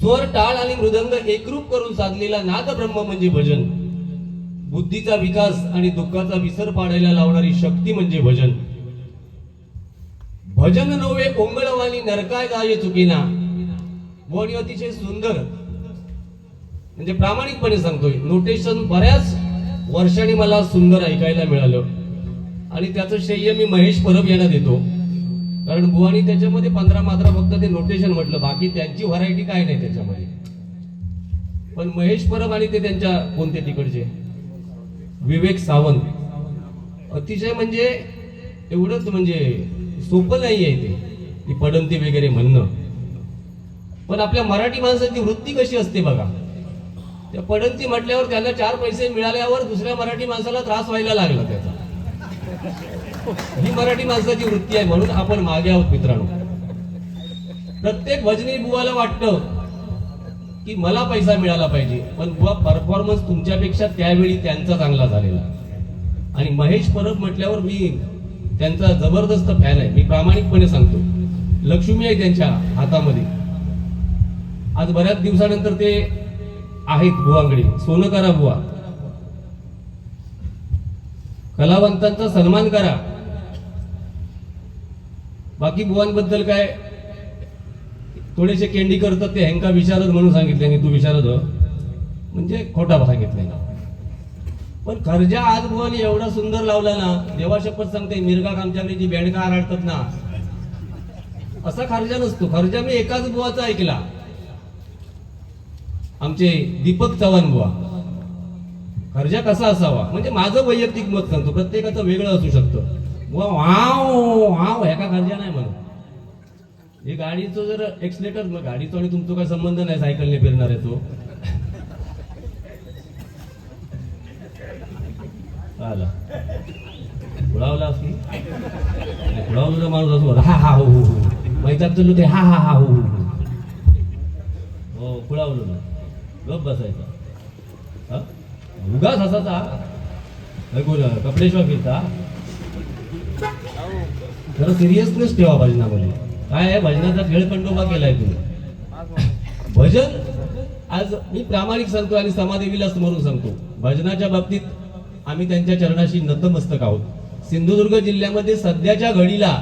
स्वर टाळ आणि मृदंग एकरूप करून साधलेला नादब्रह्म म्हणजे भजन. बुद्धीचा विकास आणि दुःखाचा विसर पाडायला लावणारी शक्ती म्हणजे भजन. भजन नव्हे ओंगळवाणी नरकाय गाय चुकीना. बोणी अतिशय सुंदर. म्हणजे प्रामाणिकपणे सांगतोय नोटेशन बऱ्याच वर्षांनी मला सुंदर ऐकायला मिळालं. आणि त्याचं श्रेय मी महेश परब यांना देतो. कारण बुवानी त्याच्यामध्ये पंधरा मात्रा फक्त ते नोटेशन म्हटलं. बाकी त्यांची व्हरायटी काय नाही त्याच्यामध्ये. पण महेश परब आणि ते त्यांच्या कोणते तिकडचे? विवेक सावंत. अतिशय म्हणजे एवढंच म्हणजे सोपं नाही आहे ते. ती पडंती वगैरे म्हणणं. पण आपल्या मराठी माणसाची वृत्ती कशी असते बघा. त्या पडंती म्हटल्यावर त्यांना चार पैसे मिळाल्यावर दुसऱ्या मराठी माणसाला त्रास व्हायला लागला त्याचा. ही मराठी माणसाची वृत्ती आहे म्हणून आपण मागे आहोत मित्रांनो. प्रत्येक भजनी बुवाला वाटतं की मला पैसा मिळाला पाहिजे पण बुवा परफॉर्मन्स तुमच्यापेक्षा त्यावेळी त्यांचा चांगला झालेला. आणि महेश परब म्हटल्यावर मी त्यांचा जबरदस्त फॅन आहे. मी प्रामाणिकपणे सांगतो. लक्ष्मी आहे त्यांच्या हातामध्ये. आज बऱ्याच दिवसानंतर ते आहेत बुवांकडे. सोनं करा बुवा. कलावंतांचा सन्मान करा. बाकी बुवांबद्दल काय? थोडेसे केंडी करतात ते ह्यांका विचारत म्हणून सांगितले आणि तू विचारत हो. म्हणजे खोटा सांगितले पण खर्जा आज बुवानी एवढा सुंदर लावला ना देवा शपथ सांगते मिरगा आमच्याकडे जी बेडका आराडतात ना असा खर्जा नसतो. खर्जा मी एकाच बुवाचा ऐकला. आमचे दीपक चव्हाण बुवा. खर्जा कसा असावा? म्हणजे माझं वैयक्तिक मत सांगतो प्रत्येकाचं वेगळं असू शकतं. वाव वाव ह्या का खर्जा नाही म्हणून. हे गाडीचं जर एक्सलेटर मग गाडीचा आणि तुमचा काय संबंध नाही सायकलने फिरणार आहे तो. आला. खुळावला की खुळावलेला माणूस असो हा हा हो हो हो. मैदात ते हा हा हा हो हो हो. हो खुळावलो ना गप बसायचा. हा? उगाच असाचा ऐकू ना फिरता. जरा सिरियसनेस ठेवा भजनामध्ये. काय आहे? भजनाचा खेळखंडोबा केलाय तुम्ही. भजन आज मी प्रामाणिक सांगतो आणि समादेवीला समोरून सांगतो. भजनाच्या बाबतीत आम्ही त्यांच्या चरणाशी नतमस्तक आहोत. सिंधुदुर्ग जिल्ह्यामध्ये सध्याच्या घडीला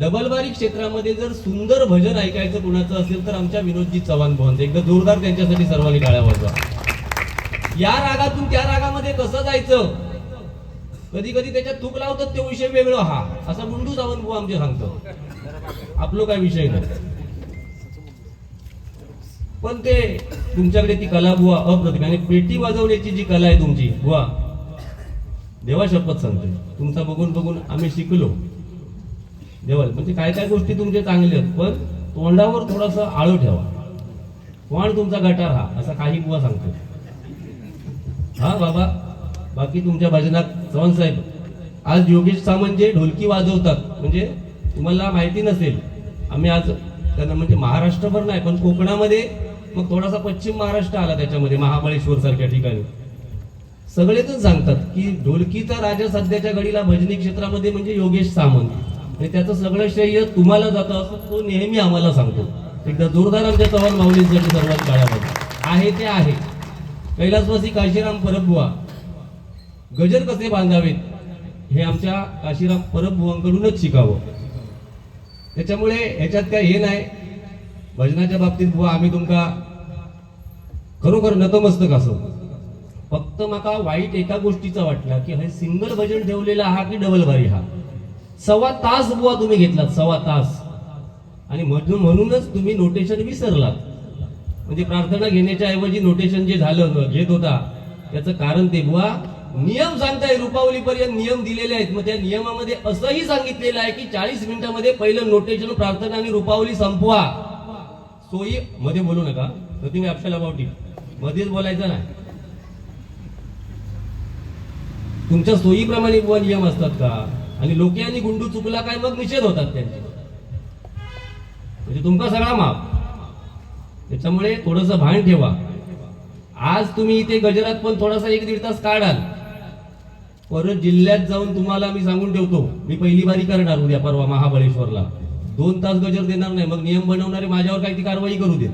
डबलबारी क्षेत्रामध्ये जर सुंदर भजन ऐकायचं कुणाचं असेल तर आमच्या विनोदजी चव्हाण भवन एकदा जोरदार त्यांच्यासाठी सर्वांनी टाळ्या वाजवा. या रागातून त्या रागामध्ये कसं जायचं? कधी कधी त्याच्यात तूक लावतात ते विषय वेगळा हा. असा मुंडू सावंत बुवा आमचे सांगतो. आपलो काय विषय नाही. पण ते तुमच्याकडे ती कला बुवा अप्रतिम आणि पेटी वाजवण्याची जी कला आहे तुमची बुवा. देवा शपथ सांगते तुमचा बघून बघून आम्ही शिकलो. देवा म्हणजे काय काय गोष्टी तुमचे चांगल्या आहेत पण तोंडावर थोडासा आळू ठेवा. कोण तुमचा गटार हा असा काही बुवा सांगतो हा बाबा. बाकी तुमच्या भजनात चव्हाण साहेब आज योगेश सामंत जे ढोलकी वाजवतात. म्हणजे तुम्हाला माहिती नसेल आम्ही आज त्यांना म्हणजे महाराष्ट्रभर नाही पण कोकणामध्ये मग थोडासा पश्चिम महाराष्ट्र आला त्याच्यामध्ये महाबळेश्वर सारख्या ठिकाणी सगळेच सांगतात की ढोलकीचा राजा सध्याच्या घडीला भजनी क्षेत्रामध्ये म्हणजे योगेश सामंत. आणि त्याचं सगळं श्रेय तुम्हाला जातं असं तो नेहमी आम्हाला सांगतो. एकदा जोरदार आमच्या चव्हाण माऊलींसाठी सर्वात काळामध्ये. आहे ते आहे. कैलासवासी काशीराम परबुवा गजर कसे बांधावेत? हे आमच्या काशीराम परबुवांकडूनच शिकावं. त्याच्यामुळे ह्याच्यात काय हे नाही. भजनाच्या बाबतीत बुवा आम्ही तुमका खरोखर नतमस्तक असो. फक्त माका वाईट एका गोष्टीचा वाटला की हे सिंगल भजन ठेवलेला हा की डबल भारी हा? सव्वा तास बुवा तुम्ही घेतलात सव्वा तास. आणि म्हणून म्हणूनच तुम्ही नोटेशन विसरलात. म्हणजे प्रार्थना घेण्याच्या ऐवजी नोटेशन जे झालं घेत होता त्याचं कारण ते बुवा नियम सांगताय रुपावलीपर्यंत नियम दिलेले आहेत. मग त्या नियमामध्ये असंही सांगितलेलं आहे की चाळीस मिनिटामध्ये पहिलं नोटेशन प्रार्थना आणि रुपावली संपवा. सोयी मध्ये बोलू नका. प्रतिमे आपल्याला बावटी मध्येच बोलायचं नाही. तुमच्या सोयीप्रमाणे बुवा नियम असतात का? आणि लोके आणि गुंडू चुकला काय? मग निषेध होतात त्यांचे. म्हणजे तुमचा सगळा माप त्याच्यामुळे थोडस भान ठेवा. आज तुम्ही इथे गजरात पण थोडासा एक दीड तास काढाल. परत जिल्ह्यात जाऊन तुम्हाला मी सांगून ठेवतो. मी पहिली बारी करणार उद्या परवा महाबळेश्वरला. दोन तास गजर देणार नाही मग नियम बनवणारे माझ्यावर काही ती कारवाई करू देत.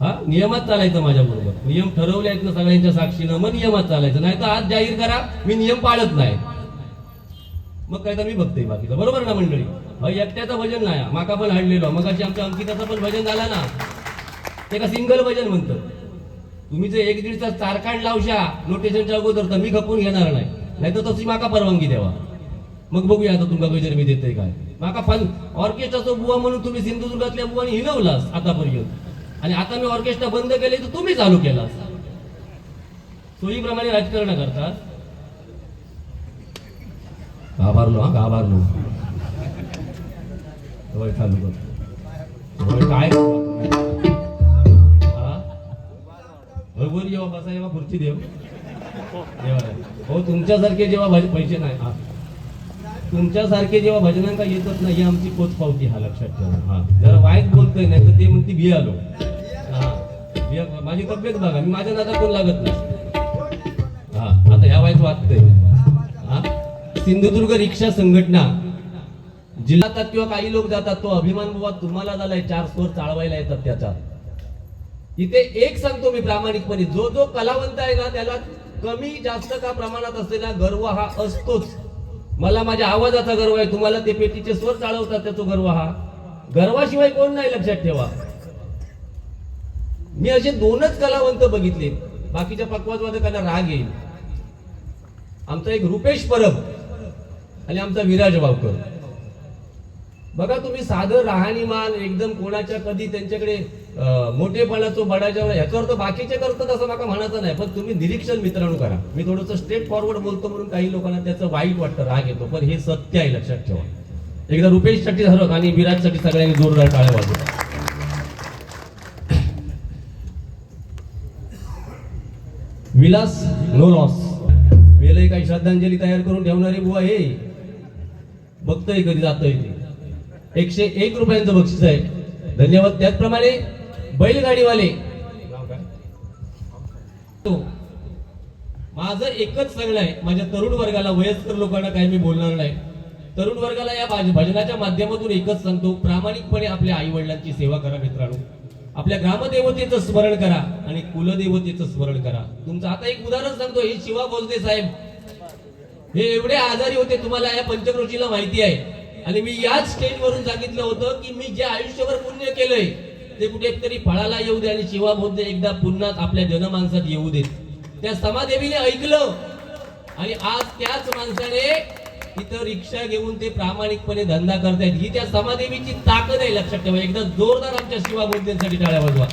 हा नियमात चालायचं माझ्या बरोबर नियम ठरवले आहेत ना सगळ्यांच्या साक्षीनं मग नियमात चालायचं. नाही तर आज जाहीर करा मी नियम पाळत नाही. मग काय तर मी बघते बाकीचं. बरोबर ना मंडळी? एकट्याचं भजन नाही. माका पण हाडलेलो. मग आमच्या अंकिताचं पण भजन झाला ना. ते का सिंगल भजन म्हणतं तुम्ही जर एक दीड तास चारकांड लावशा नोटेशनच्या अगोदर तर मी खपून घेणार नाही. नाही तर तशी माका परवानगी द्यावा. मग बघूया आता तुमका गजर मी देते काय. माका फन ऑर्केस्ट्राचा बुवा म्हणून तुम्ही सिंधुदुर्गातल्या बुवाने हिनवलास आतापर्यंत. आणि आता मी ऑर्केस्ट्रा बंद केले तर तुम्ही चालू केलास. सोयीप्रमाणे राजकारण करतात. घाबारलो हा घाबारलो. चालू कर. काय? जेव्हा बसा जेव्हा खुर्ची देव. हो तुमच्यासारखे जेव्हा भज पैसे नाही हा. तुमच्यासारखे जेव्हा भजनांका येतच नाही ही आमची पोचपावती हा लक्षात ठेवा. हा. जरा वाईट बोलतोय नाही तर ते म्हणते बी आलो हा. माझी तब्येत बघा मी माझ्या नादात कोण लागत नाही. हा. आता ह्या वाईट वाटतंय. हा. सिंधुदुर्ग रिक्षा संघटना जिल्हातात किंवा काही लोक जातात तो अभिमान बाबा तुम्हाला झालाय चार स्वर चाळवायला येतात त्याचा. इथे एक सांगतो मी प्रामाणिकपणे जो जो कलावंत आहे ना त्याला कमी जास्त का प्रमाणात असलेला ना गर्व हा असतोच. मला माझ्या आवाजाचा गर्व आहे तुम्हाला ते पेटीचे स्वर चालवतात त्याचा गर्व हा. गर्वाशिवाय कोण नाही लक्षात ठेवा. मी असे दोनच कलावंत बघितले बाकीच्या पक्वाजवादकांना राग येईल. आमचा एक रुपेश परब आणि आमचा विराज भावकर बघा तुम्ही साधं राहणीमान एकदम कोणाच्या कधी त्यांच्याकडे मोठेपणा तो बडाच्या ह्याच्यावर तर बाकीचे करतात असं मला म्हणायचं नाही पण तुम्ही निरीक्षण मित्रांनो करा. मी थोडंसं स्ट्रेट फॉरवर्ड बोलतो म्हणून काही लोकांना त्याचं वाईट वाटतं राग येतो पण हे सत्य आहे लक्षात ठेवा. एकदा रुपेशसाठी झालं आणि विराजसाठी सगळ्यांनी जोरदार टाळ्या वाजवा. विलास नो लॉस वेळही काही श्रद्धांजली तयार करून ठेवणारी बुवा हे. बघतोय कधी जातोय ते. एकशे एक रुपयांचं बक्षीस आहे. धन्यवाद. त्याचप्रमाणे बैलगाडीवाले. माझं एकच सांगणं आहे. माझ्या तरुण वर्गाला वयस्कर लोकांना काही मी बोलणार नाही. तरुण वर्गाला या भाज- भजनाच्या माध्यमातून एकच सांगतो. प्रामाणिकपणे आपल्या आई वडिलांची सेवा करा मित्रांनो. आपल्या ग्रामदेवतेचं स्मरण करा आणि कुलदेवतेचं स्मरण करा. तुमचं आता एक उदाहरण सांगतो. हे शिवा बोलते साहेब. हे एवढे आजारी होते तुम्हाला या पंचक्रोशीला माहिती आहे. आणि मी याच स्टेज वरून सांगितलं होतं की मी जे आयुष्यभर पुण्य केलंय ते कुठेतरी फळाला येऊ दे आणि शिवा बोलते एकदा पुन्हा आपल्या जनमानसात येऊ देत. त्या समादेवीने ऐकलं. आणि आज त्याच माणसाने इथं रिक्षा घेऊन ते प्रामाणिकपणे धंदा करतायत. ही त्या समादेवीची ताकद आहे लक्षात ठेवा. एकदा जोरदार आमच्या शिवा बोलतेसाठी टाळ्या वाजवा.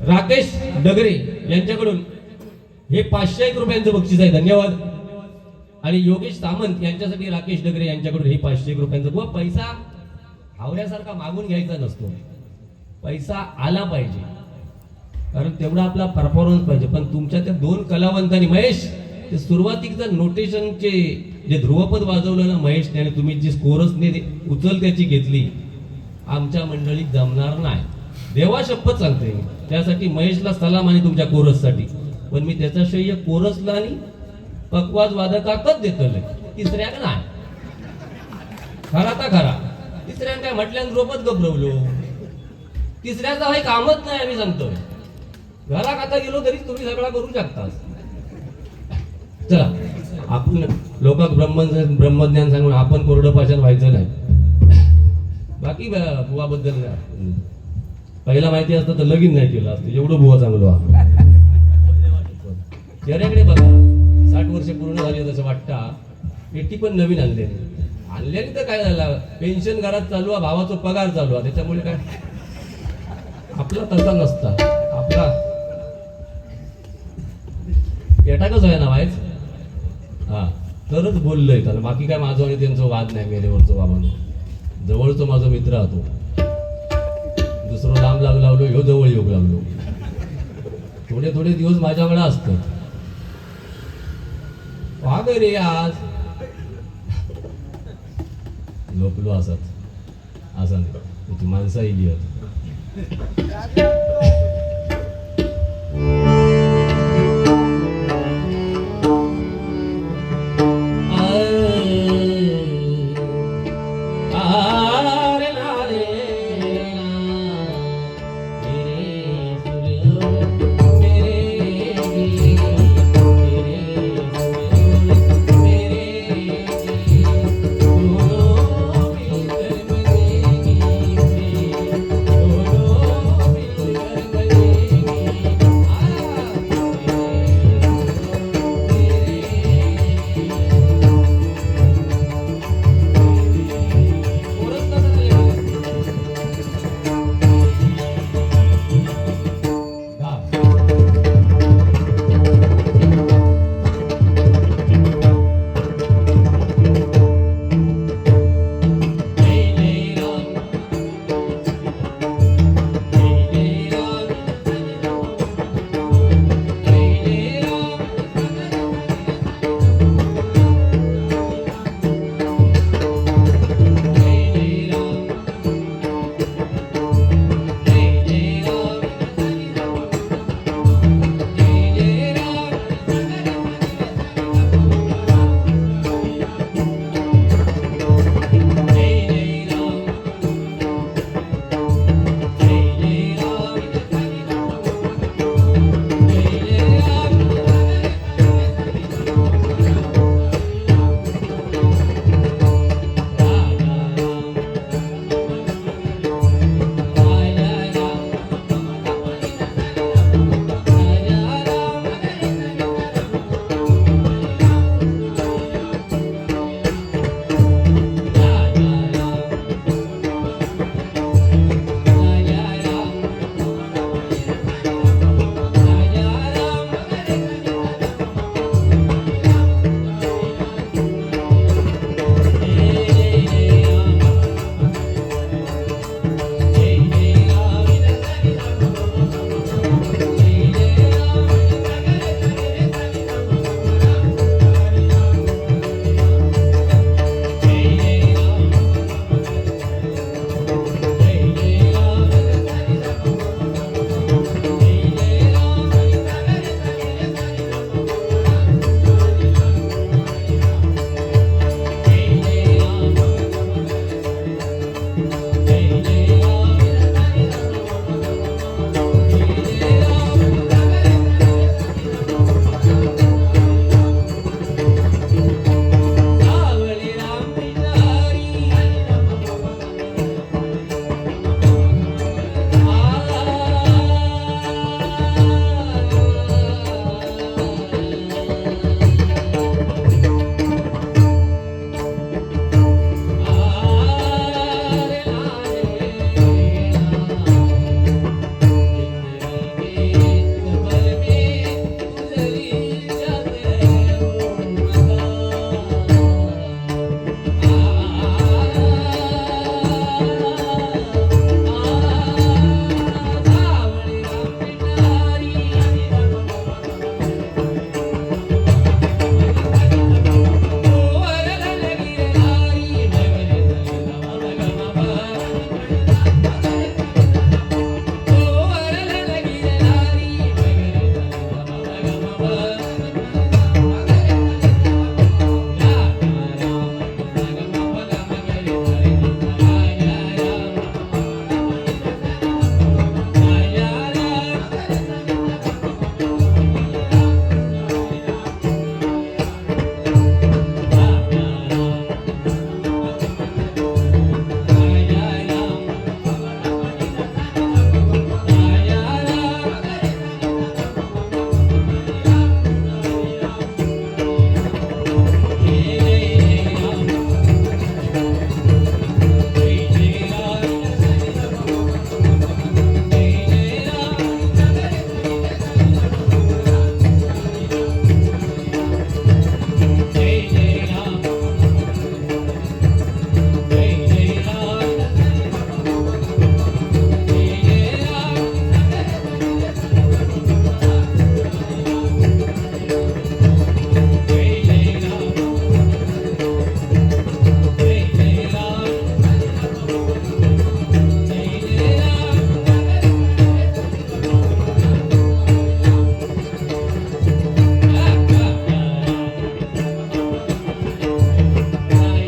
राकेश डगरे यांच्याकडून हे पाचशे एक रुपयांचं बक्षीस आहे. धन्यवाद. आणि योगेश सामंत यांच्यासाठी राकेश डगरे यांच्याकडून हे पाचशे एक रुपयांचं. बुवा पैसा हावऱ्यासारखा मागून घ्यायचा नसतो. पैसा आला पाहिजे. कारण तेवढा आपला परफॉर्मन्स पाहिजे. पण तुमच्या त्या दोन कलावंतांनी महेश ते सुरुवातीचं नोटेशनचे जे ध्रुवपद वाजवलं ना महेशने आणि तुम्ही जी स्कोरसने उचल त्याची घेतली आमच्या मंडळीत जमणार नाही. देवा शपथ सांगते त्यासाठी महेशला सलाम आणि तुमच्या कोरससाठी पण मी त्याचा श्रेय कोरसला आणि पकवाज वादकाकच देतले तिसऱ्याक नाही. खरा तर खरा. तिसऱ्यानं काय म्हटल्यानं रोपच गबरवलो तिसऱ्याचं हे कामच नाही आम्ही सांगतोय घरा आता गेलो तरी तुम्ही सगळा करू शकता. चला आपण लोकात ब्रह्म ब्रह्मज्ञान सांगून आपण कोरडं पाषाण व्हायचं नाही. बाकी भुवाबद्दल बुवाबद्दल पहिला माहिती असतं तर लगीन नाही केलं असतं. एवढं बुवा चांगलो चेहऱ्याकडे बघा साठ वर्ष पूर्ण झाली तसं वाटतं. पेटी पण नवीन आणले आणल्याने तर काय झालं? पेन्शन घरात चालू आहे भावाचा पगार चालू आहे. त्याच्यामुळे काय? आपला तसा नसता. आपला. पेटाकच आहे ना व्हायच हा. तरच बोललोय त्याला. बाकी काय माझं आणि त्यांचं वाद नाही मेरेवरचं बाबांनो जवळचं माझा मित्र हा तो. दुसरं लांब लाग लावलो ह्यो जवळ योग लागलो. थोडे थोडे दिवस माझ्याकडे असतात. वाग रे आज. झोपलो असत असं नाही ती माणसं येईल